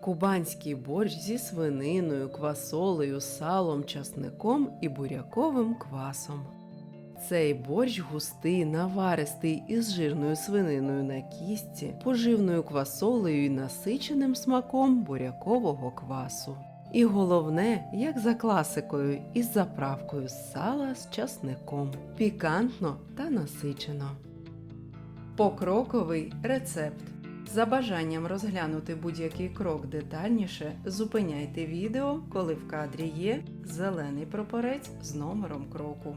Кубанський борщ зі свининою, квасолею, салом, часником і буряковим квасом. Цей борщ густий, наваристий із жирною свининою на кістці, поживною квасолею і насиченим смаком бурякового квасу. І головне, як за класикою, із заправкою сала з часником. Пікантно та насичено. Покроковий рецепт. За бажанням розглянути будь-який крок детальніше, зупиняйте відео, коли в кадрі є зелений пропорець з номером кроку.